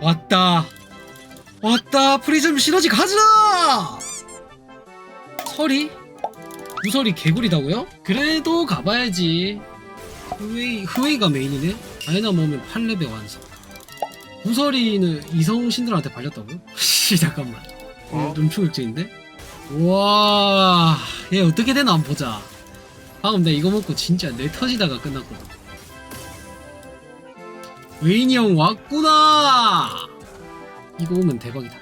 왔다 왔다 프리즘 시너지 가자 설이? 구설이 개구리다고요? 그래도 가봐야지 후웨이, 후웨이가 메인이네? 아이나 모으면 8레벨 완성 구설이는 이성 신들한테 발렸다고요? 씨 잠깐만 어? 좀 충격적인데? 우와 얘 어떻게 되나 한번 보자 방금 내가 이거 먹고 진짜 내 터지다가 끝났거든 웨인이 형 왔구나. 이거 오면 대박이다.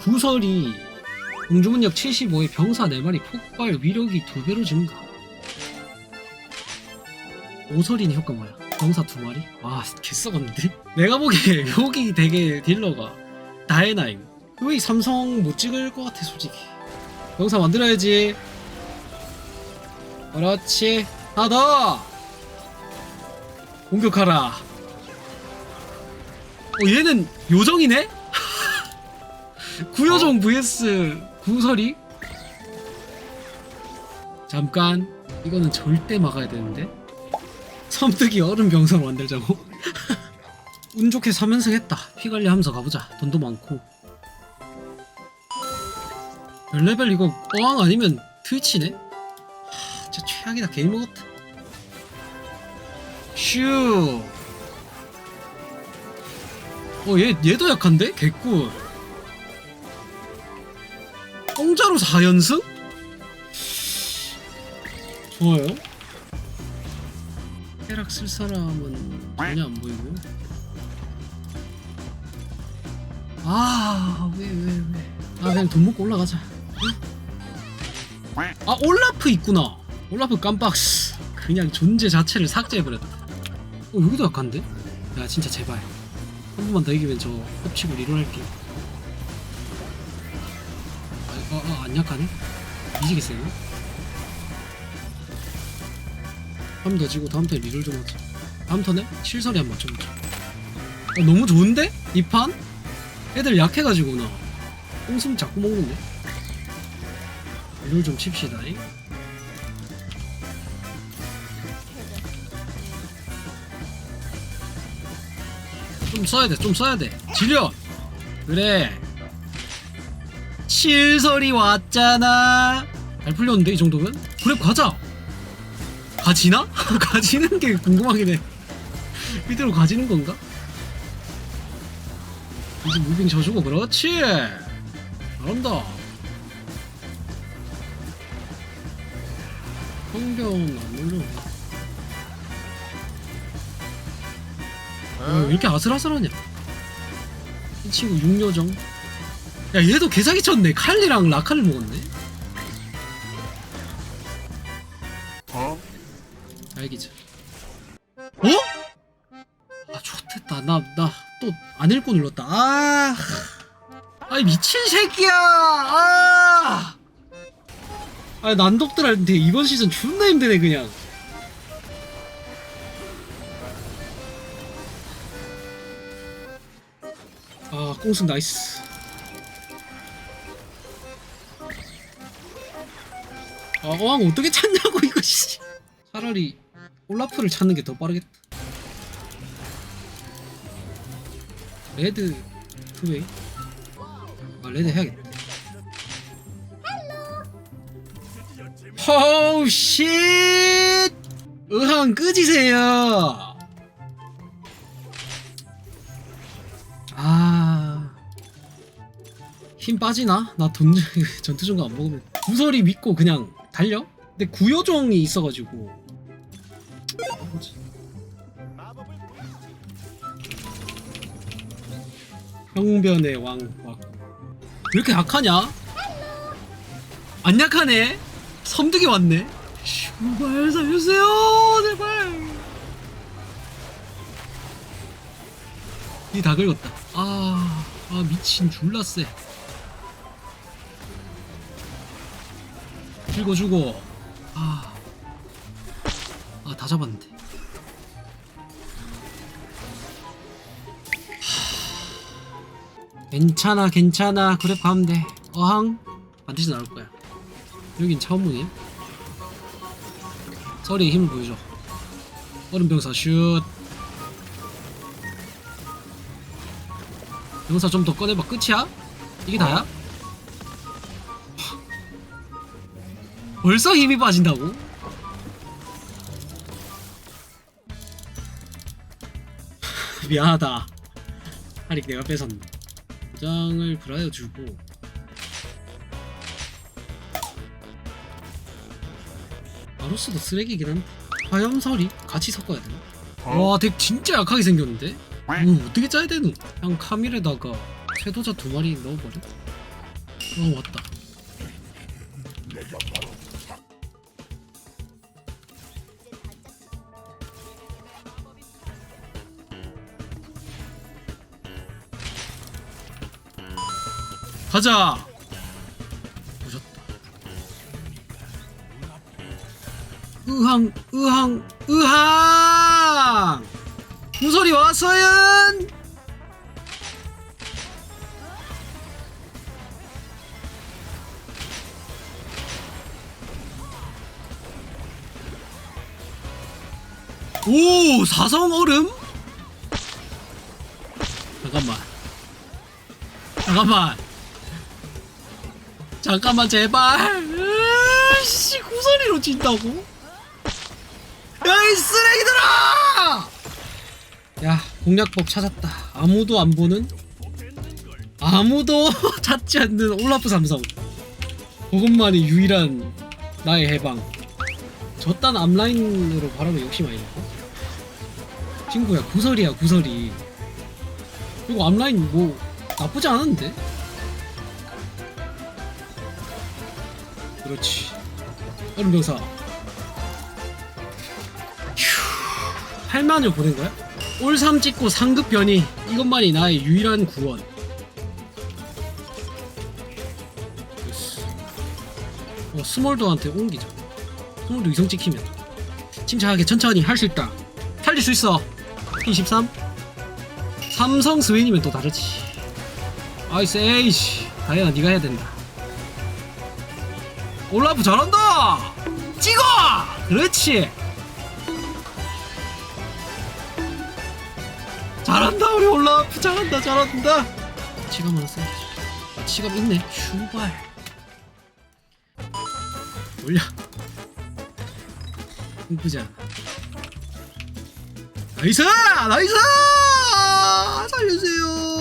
구설이 공주문역 75에 병사 4마리 폭발 위력이 2배로 증가. 오설이니 효과 뭐야? 병사 2마리? 와 개썩었는데? 내가 보기에 여기 되게 딜러가 다해나임. 왜 삼성 못 찍을 것 같아 솔직히. 병사 만들어야지. 그렇지. 하나 더 공격하라. 어 얘는 요정이네? 구요정 vs 구설이? 잠깐 이거는 절대 막아야 되는데? 섬뜩이 얼음 병사로 만들자고? 운 좋게 3연승 했다. 피 관리 하면서 가보자. 돈도 많고. 별레벨 이거 어항 아니면 트위치네? 하, 진짜 최악이다. 개인 먹었다 슈 어, 얘, 얘도 약한데? 개꿀. 공짜로 4연승? 좋아요. 해락 쓸 사람은 전혀 안 보이고요. 아, 왜, 왜, 왜. 아, 그냥 돈 먹고 올라가자. 응? 아, 올라프 있구나. 올라프 깜빡스. 그냥 존재 자체를 삭제해버렸다. 어, 여기도 약한데? 야, 진짜 제발. 한 번만 더 이기면 저 엎치고 리롤할게. 아, 아, 아, 안 약하네? 이지겠어요? 한 번 더 지고 다음 턴에 리롤 좀 하자. 다음 턴에 실설이 한번 맞춰보자. 어, 너무 좋은데? 이 판? 애들 약해가지고 나 꽁승 자꾸 먹는데? 리롤 좀 칩시다. 잉? 좀 써야 돼, 좀 써야 돼. 지려! 그래. 실설이 왔잖아. 잘 풀렸는데, 이 정도면? 그래, 가자! 가지나? 가지는 게 궁금하긴 해. 이대로 가지는 건가? 이제 무빙 져주고, 그렇지! 잘한다. 성병 안 올려. 어, 왜 이렇게 아슬아슬하냐? 이 친구 육요정. 야 얘도 개사기 쳤네. 칼리랑 라카를 먹었네. 어? 알기죠. 어? 아 좋댔다. 나 나 또 안 읽고 눌렀다. 아, 아이 미친 새끼야. 아, 아 난독들한테 이번 시즌 존나 힘드네 그냥. 꽁승 나이스. 아 어항 어떻게 찾냐고 이거 씨. 차라리 올라프를 찾는 게 더 빠르겠다. 레드 투웨이. 아 레드 해야겠다. 호우 쉣 의항 끄지세요 힘 빠지나? 나 돈, 전투 정가 안 먹으면. 구설이 믿고 그냥 달려? 근데 구요종이 있어가지고. 형변의 왕, 왔고. 왜 이렇게 약하냐? 안 약하네? 섬뜩이 왔네? 제발 살려주세요! 제발! 이다 긁었다. 아, 아 미친 졸라쎄. 긁어 주고. 아, 아 다 잡았는데. 하... 괜찮아, 괜찮아. 그래 가면 돼. 어항 반드시 나올 거야. 여긴 차원문이야. 서리의 힘을 보여줘. 얼음병사 슛. 영사 좀 더 꺼내봐 끝이야? 이게 다야? 벌써 힘이 빠진다고? 미안하다 하릭 내가 뺏었네 도장을 브라이어 주고 아로스도 쓰레기긴 한데 화염설이 같이 섞어야 되나? 와, 덱 진짜 약하게 생겼는데? 이거 어떻게 짜야 되노? 그냥 카밀에다가 쇄도자 두 마리 넣어버려? 어, 왔다. 가자! 오셨다. 으항, 으항, 으항! 무소리 왔어요! 오! 사성 얼음? 잠깐만. 잠깐만. 잠깐만, 제발. 으씨, 구소리로 진다고? 야, 이 쓰레기들아! 야, 공략법 찾았다. 아무도 안 보는? 아무도 찾지 않는 올라프 삼성. 그것만이 유일한 나의 해방. 저딴 앞라인으로 바라면 욕심 아니냐고? 친구야, 구설이야, 구설이. 이거 앞라인 뭐, 나쁘지 않은데? 그렇지. 얼음 병사. 8만을 보낸 거야? 올3 찍고 상급 변이 이것만이 나의 유일한 구원. 어 스몰도한테 옮기자 스몰도 이성 찍히면 침착하게 천천히 할 수 있다 살릴 수 있어 23 삼성 스웨인이면 또 다르지 아이스 에이씨 다이나 네가 해야 된다 올라프 잘한다 찍어! 그렇지. 잘한다 우리 올라프. 잘한다 잘한다. 치감 하나 써야지 아, 치감 있네. 슈발. 올려. 이쁘지 않아? 나이스! 나이스! 살려주세요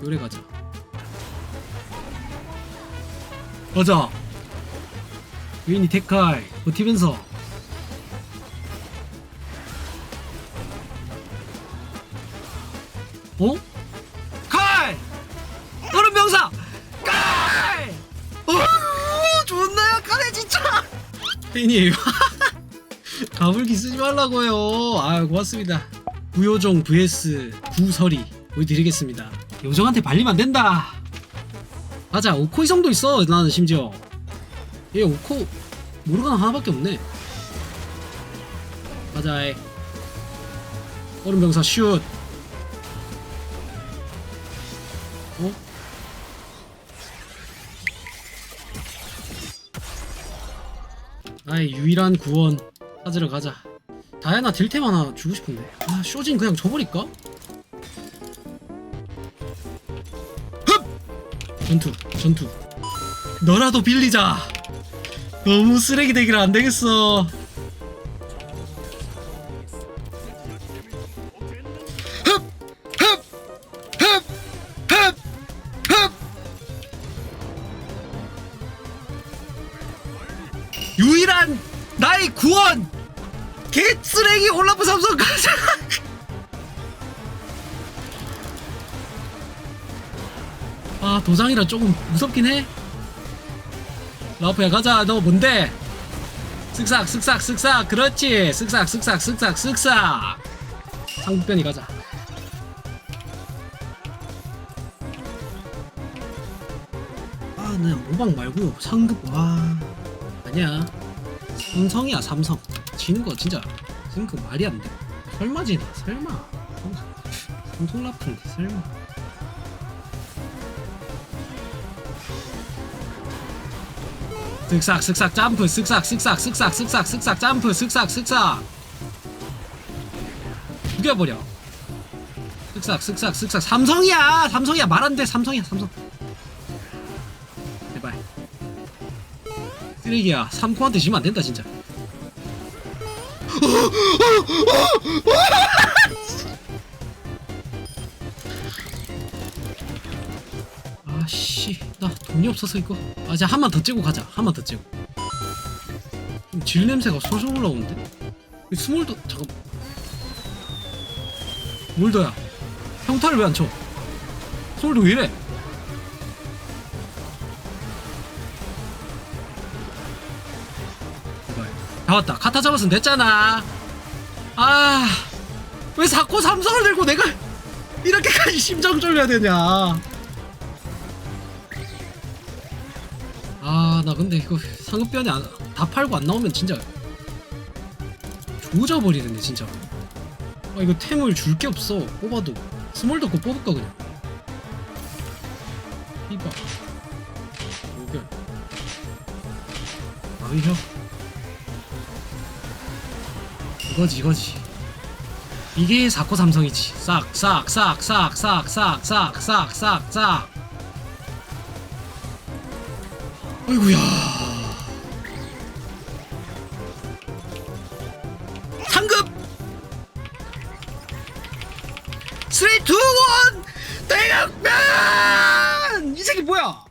노래 가자 가자 유인이 테칼 버티면서 어? 칼! 얼음 병사! 칼! 어, 존나 약하네 진짜! 팬이에요 가불기 쓰지 말라고요 아 고맙습니다 구요정 vs 구설이 보여드리겠습니다 요정한테 발리면 안 된다. 맞아 오코 이성도 있어 나는 심지어. 얘 오코 모르가나 하나밖에 없네. 가자 이 얼음 병사 슛. 어? 나의 유일한 구원. 찾으러 가자. 다이아나 딜템 하나 주고 싶은데. 아 쇼진 그냥 줘버릴까? 전투 전투. 너라도 빌리자. 너무 쓰레기 되기라 안되겠어 아 도장이라 조금 무섭긴 해. 라프야 가자. 너 뭔데? 쓱싹 쓱싹 쓱싹. 그렇지. 쓱싹 쓱싹 쓱싹 쓱싹. 상북변이 가자. 아, 나 모방 말고 상급 와. 아니야. 삼성이야 삼성. 지는 거 진짜 지는 거 말이 안 돼. 설마 지나? 설마. 삼성 라프인데 설마 쓱싹 쓱싹 점프 쓱싹 쓱싹 쓱싹 쓱싹 쓱싹 점프 쓱싹 쓱싹. 죽여버려. 쓱싹 쓱싹 쓱싹. 삼성이야! 삼성이야. 말 안 돼. 삼성이야. 삼성. 제발. 쓰레기야. 삼코한테 지면 안 된다 진짜 돈이 없어서 이거. 아 이제 한번더 째고 가자. 한번더좀질 냄새가 솔솔 올라오는데? 이 스몰도 잠깐. 몰더야. 평타를 왜 안 쳐? 스몰도 왜 이래? 제발 다 왔다. 카타 잡았으면 됐잖아. 아왜 자꾸 삼성을 들고 내가 이렇게까지 심장 쫄려야 되냐 아 나 근데 이거 상급변이 안, 다 팔고 안 나오면 진짜 조져버리는데 진짜. 아 이거 템을 줄 게 없어 뽑아도. 스몰 덕고 뽑을까 그냥? 이봐. 오별 아이혀 이거지 이거지. 이게 사코 삼성이지. 싹 싹 싹 싹 싹 싹 싹 싹 싹싹 아이구야. 상급. 3, 2, 1 대각변. 이 새끼 뭐야